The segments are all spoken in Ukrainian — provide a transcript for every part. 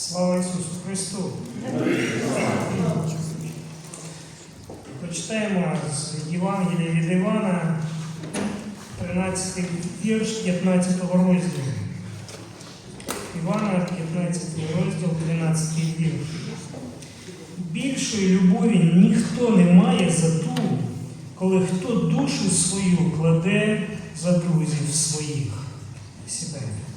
Слава Ісусу Христу! Прочитаємо з Євангелія від Івана, 13 вірш 15 розділу. Івана, 15 розділ, 13 вірш. Більшої любові ніхто не має за ту, коли хто душу свою кладе за друзів своїх. Сідайте.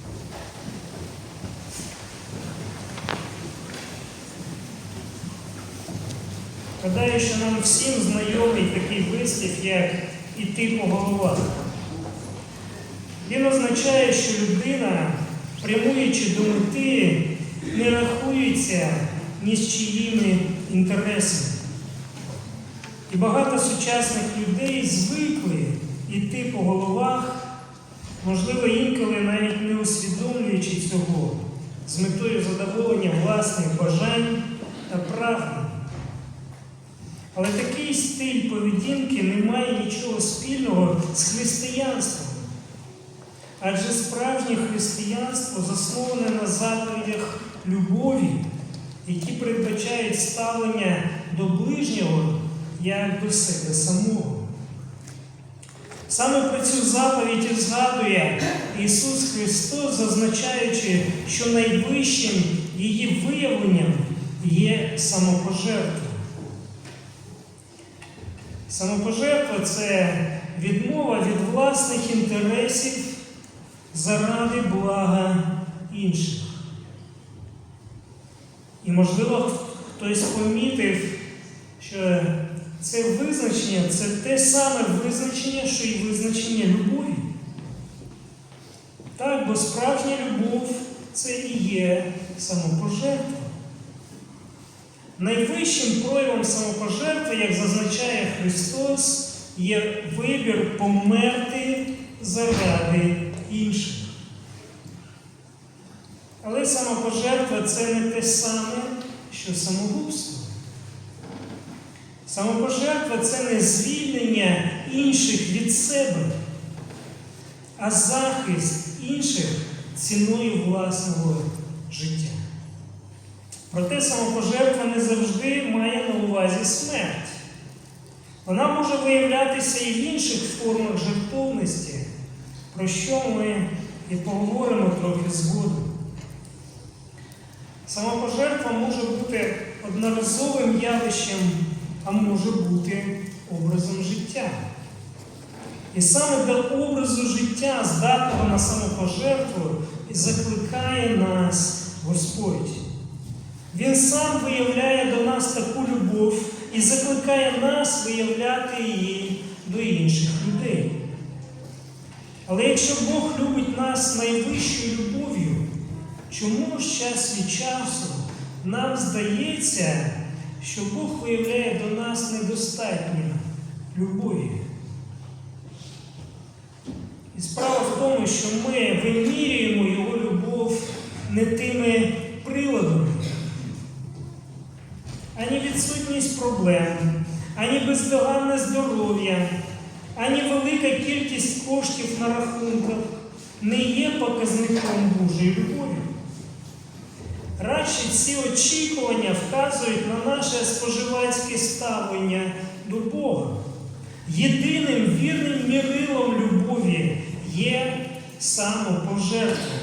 Гадаю, що нам всім знайомий такий вислів, як іти по головах. Він означає, що людина, прямуючи до мети, не рахується ні з чиїми інтересами. І багато сучасних людей звикли йти по головах, можливо, інколи навіть не усвідомлюючи цього, з метою задоволення власних бажань та прагнень. Але такий стиль поведінки не має нічого спільного з християнством. Адже справжнє християнство засноване на заповідях любові, які передбачають ставлення до ближнього як до себе самого. Саме про цю заповідь і згадує Ісус Христос, зазначаючи, що найвищим її виявленням є самопожертва. Самопожертва це відмова від власних інтересів заради блага інших. І, можливо, хтось помітив, що це визначення це те саме визначення, що і визначення любові. Так, бо справжня любов це і є самопожертва. Найвищим проявом самопожертви, як зазначає Христос, є вибір померти заради інших. Але самопожертва це не те саме, що самогубство. Самопожертва це не звільнення інших від себе, а захист інших ціною власного життя. Проте самопожертва не завжди має на увазі смерть. Вона може виявлятися і в інших формах жертовності, про що ми і поговоримо трохи згодом. Самопожертва може бути одноразовим явищем, а може бути образом життя. І саме до образу життя, здатного на самопожертву, і закликає нас Господь. Він сам виявляє до нас таку любов і закликає нас виявляти її до інших людей. Але якщо Бог любить нас найвищою любов'ю, чому ж час від часу нам здається, що Бог виявляє до нас недостатньо любові? І справа в тому, що ми вимірюємо Його любов не тими приладами відсутність проблем, ані бездоганне здоров'я, ані велика кількість коштів на рахунках не є показником Божої любові. Радше ці очікування вказують на наше споживацьке ставлення до Бога. Єдиним вірним мірилом любові є самопожертва.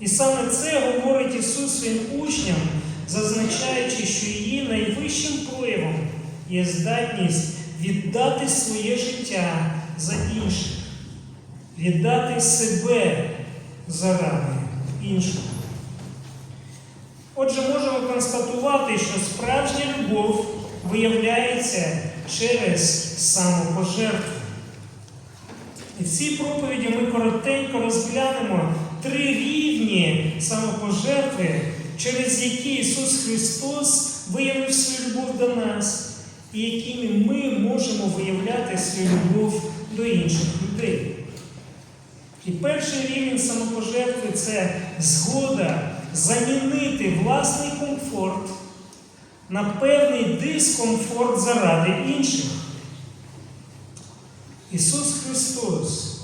І саме це говорить Ісус своїм учням зазначаючи, що її найвищим проявом є здатність віддати своє життя за інших, віддати себе заради інших. Отже, можемо констатувати, що справжня любов виявляється через самопожертву. І в цій проповіді ми коротенько розглянемо три рівні самопожертви через які Ісус Христос виявив свою любов до нас, і якими ми можемо виявляти свою любов до інших людей. І перший рівень самопожертви це згода замінити власний комфорт на певний дискомфорт заради інших. Ісус Христос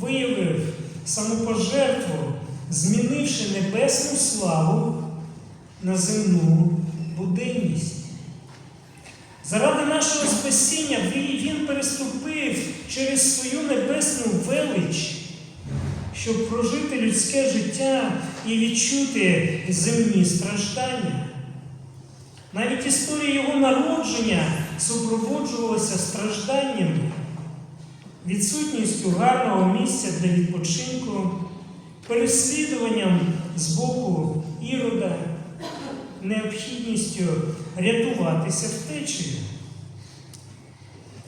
виявив самопожертву, змінивши небесну славу на земну буденність. Заради нашого спасіння Він переступив через свою небесну велич, щоб прожити людське життя і відчути земні страждання. Навіть історія його народження супроводжувалася стражданнями, відсутністю гарного місця для відпочинку, переслідуванням з боку ірода, необхідністю рятуватися втечею.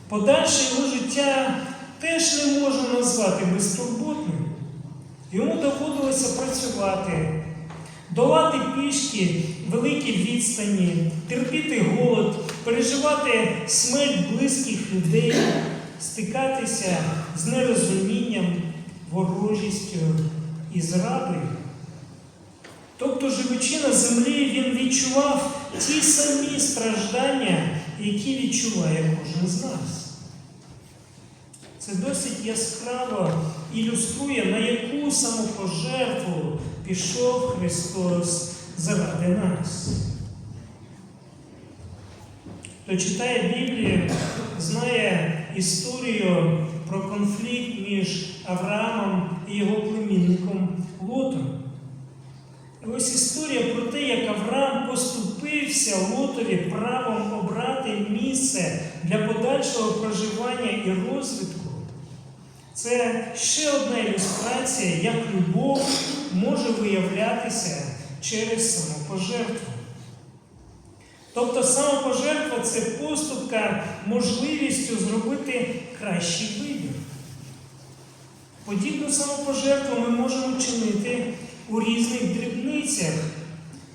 Подальше його життя теж не можна назвати безтурботним. Йому доводилося працювати, долати пішки великі відстані, терпіти голод, переживати смерть близьких людей, стикатися з нерозумінням, ворожістю і зрадою. Тобто, живучи на землі, він відчував ті самі страждання, які відчуває кожен з нас. Це досить яскраво ілюструє, на яку самопожертву пішов Христос заради нас. Хто читає Біблію, знає історію про конфлікт між Авраамом і його племінником Лотом. Ось історія про те, як Авраам поступився Лотові правом обрати місце для подальшого проживання і розвитку. Це ще одна ілюстрація, як любов може виявлятися через самопожертву. Тобто самопожертва це поступка можливістю зробити кращий вибір. Подібну самопожертву ми можемо чинити у різних дрібницях,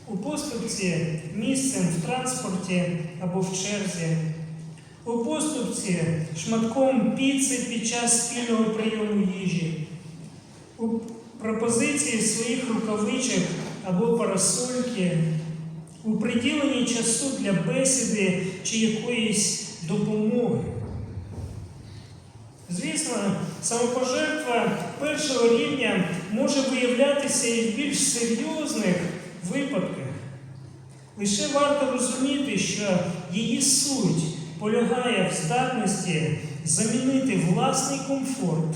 у поступці місцем в транспорті або в черзі, у поступці шматком піци під час спільного прийому їжі, у пропозиції своїх рукавичок або парасольки, у приділенні часу для бесіди чи якоїсь допомоги. Звісно, самопожертва першого рівня може виявлятися і в більш серйозних випадках. Лише варто розуміти, що її суть полягає в здатності замінити власний комфорт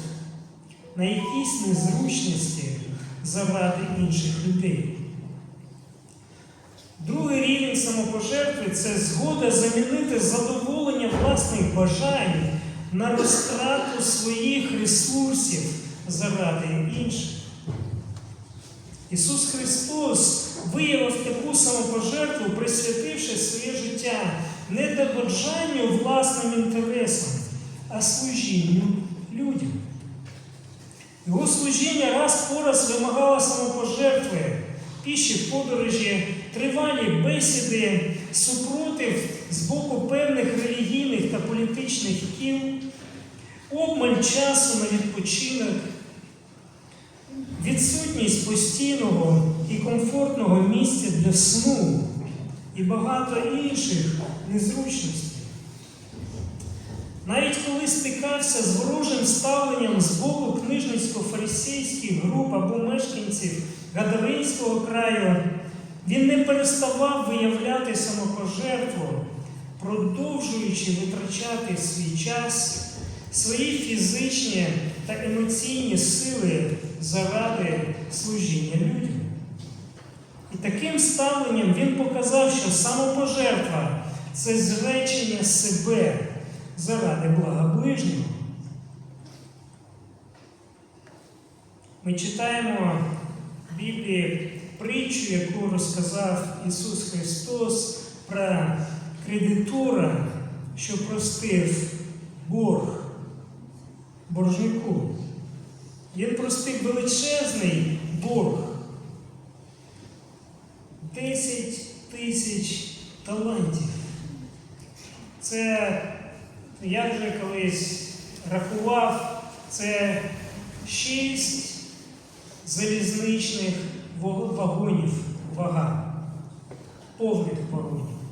на якісь незручності заради інших людей. Другий рівень самопожертви це згода замінити задоволення власних бажань на розтрату своїх ресурсів заради інших. Ісус Христос виявив таку самопожертву, присвятивши своє життя не догоджанню власним інтересам, а служінню людям. Його служіння раз по раз вимагало самопожертви, піші подорожі, тривалі бесіди, супротив з боку певних релігійних та політичних кіл, обмаль часу на відпочинок, відсутність постійного і комфортного місця для сну і багато інших незручностей. Навіть коли стикався з ворожим ставленням з боку книжницько-фарисейських груп або мешканців Гадаринського краю, він не переставав виявляти самопожертву, продовжуючи витрачати свій час, свої фізичні та емоційні сили заради служіння людям. І таким ставленням він показав, що самопожертва це зречення себе заради блага ближнього. Ми читаємо в Біблії притчу, яку розказав Ісус Христос про кредитора, що простив борг боржнику. Він простив величезний борг. 10 тисяч талантів. Це я вже колись рахував, це 6 залізничних вагонів вага, повних вагонів.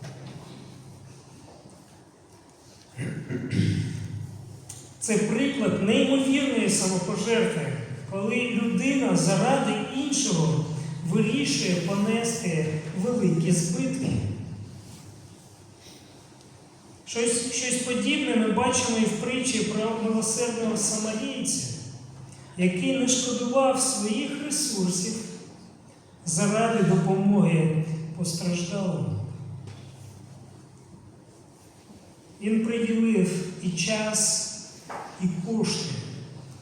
Це приклад неймовірної самопожертви, коли людина заради іншого вирішує понести великі збитки. Щось, щось подібне ми бачимо і в притчі про милосердного самарійця, який не шкодував своїх ресурсів заради допомоги постраждалому. Він приділив і час, і кошти,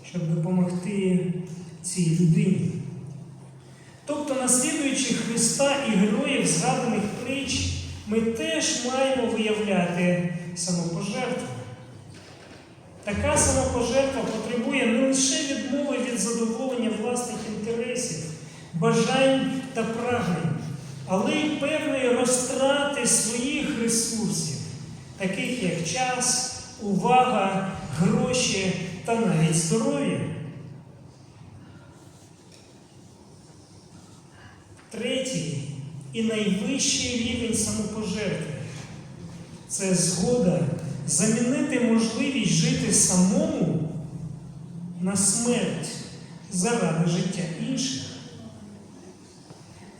щоб допомогти цій людині. Тобто, наслідуючи Христа і героїв згаданих притч, ми теж маємо виявляти самопожертву. Така самопожертва потребує не лише відмови від задоволення власних інтересів, бажань та прагнень, але й певної розтрати своїх ресурсів, таких як час, увага, гроші та навіть здоров'я. Третій і найвищий рівень самопожертви це згода замінити можливість жити самому на смерть заради життя інших.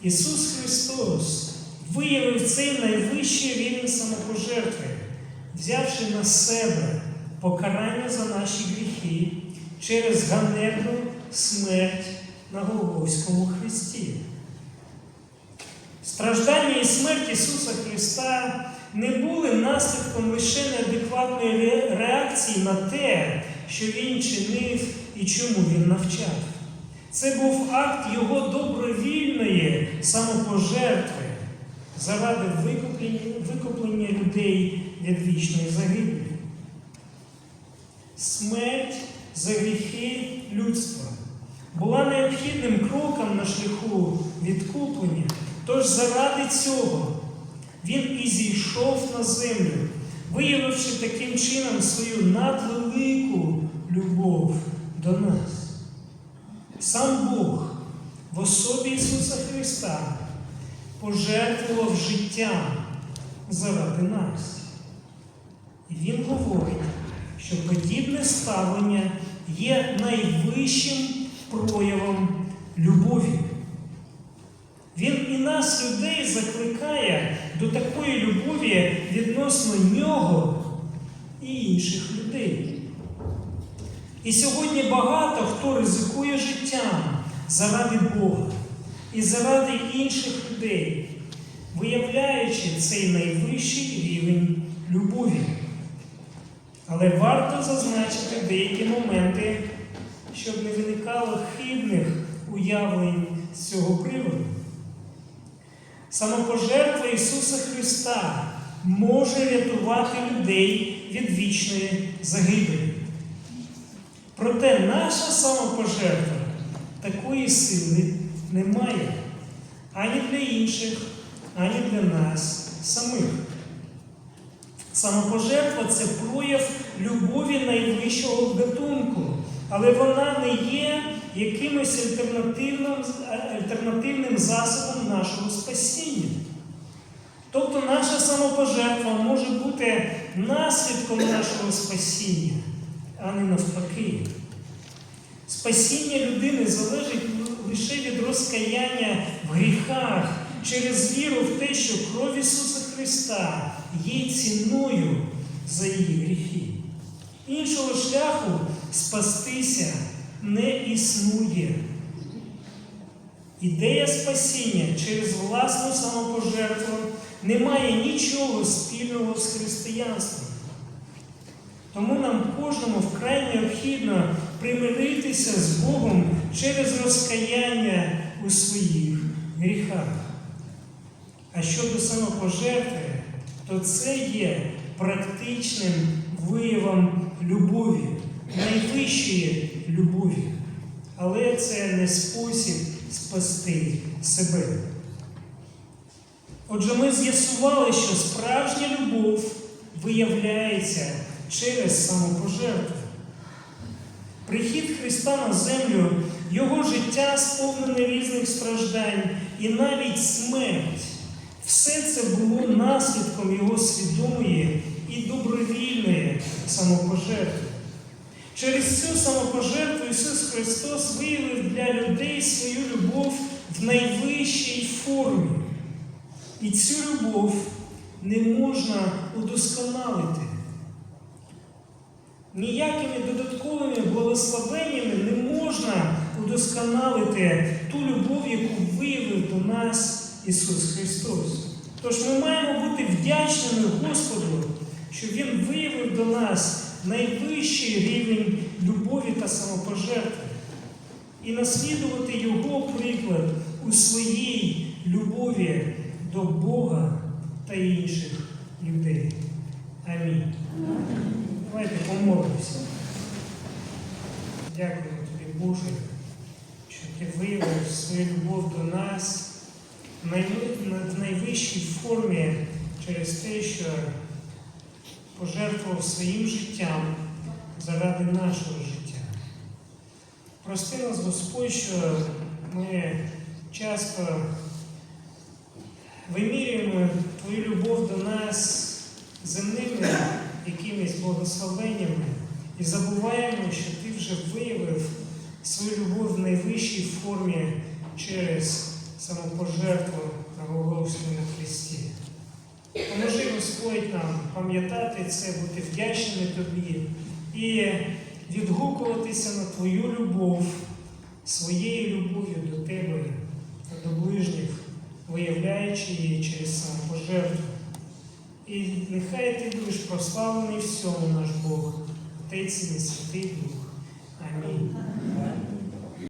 Ісус Христос виявив цей найвищий рівень самопожертви, взявши на себе покарання за наші гріхи через ганебну смерть на Голгофському Христі. Страждання і смерть Ісуса Христа не були наслідком лише неадекватної реакції на те, що Він чинив і чому Він навчав. Це був акт Його добровільної самопожертви заради викуплення, викуплення людей від вічної загибелі. Смерть за гріхи людства була необхідним кроком на шляху відкуплення. Тож заради цього він і зійшов на землю, виявивши таким чином свою надвелику любов до нас. Сам Бог в особі Ісуса Христа пожертвував життям заради нас. Він говорить, що подібне ставлення є найвищим проявом любові. Він і нас, людей, закликає до такої любові відносно нього і інших людей. І сьогодні багато хто ризикує життям заради Бога і заради інших людей, виявляючи цей найвищий рівень любові. Але варто зазначити деякі моменти, щоб не виникало хибних уявлень з цього приводу. Самопожертва Ісуса Христа може рятувати людей від вічної загибелі. Проте наша самопожертва такої сили не має ані для інших, ані для нас самих. Самопожертва це прояв любові найвищого гатунку, але вона не є якимось альтернативним, альтернативним засобом нашого спасіння. Тобто наша самопожертва може бути наслідком нашого спасіння, а не навпаки. Спасіння людини залежить лише від розкаяння в гріхах через віру в те, що кров Ісуса Христа є ціною за її гріхи. Іншого шляху спастися не існує. Ідея спасіння через власну самопожертву не має нічого спільного з християнством. Тому нам кожному вкрай необхідно примиритися з Богом через розкаяння у своїх гріхах. А щодо самопожертви, то це є практичним виявом любові, найвищої любові. Але це не спосіб спасти себе. Отже, ми з'ясували, що справжня любов виявляється через самопожертву. Прихід Христа на землю, Його життя сповнене різних страждань і навіть смерть. Все це було наслідком Його свідомої і добровільної самопожертви. Через цю самопожертву Ісус Христос виявив для людей свою любов в найвищій формі. І цю любов не можна удосконалити. Ніякими додатковими благословеннями не можна удосконалити ту любов, яку виявив до нас Ісус Христос. Тож ми маємо бути вдячними Господу, що Він виявив до нас найвищий рівень любові та самопожертви і наслідувати Його приклад у своїй любові до Бога та інших людей. Амінь. Давайте помолимося. Дякуємо тобі, Боже, що ти виявив свою любов до нас в найви- на- в найвищій формі через те, що пожертвував своїм життям заради нашого життя. Прости нас, Господь, що ми часто вимірюємо Твою любов до нас земними якимись благословеннями і забуваємо, що Ти вже виявив свою любов в найвищій формі через самопожертву на Голгофському Христі. Поможи Господь нам пам'ятати це, бути вдячними Тобі і відгукуватися на Твою любов, своєю любов'ю до Тебе та до ближніх, виявляючи її через самопожертву. І нехай Ти будеш прославлений всьому наш Бог, Отець і Святий Дух. Амінь.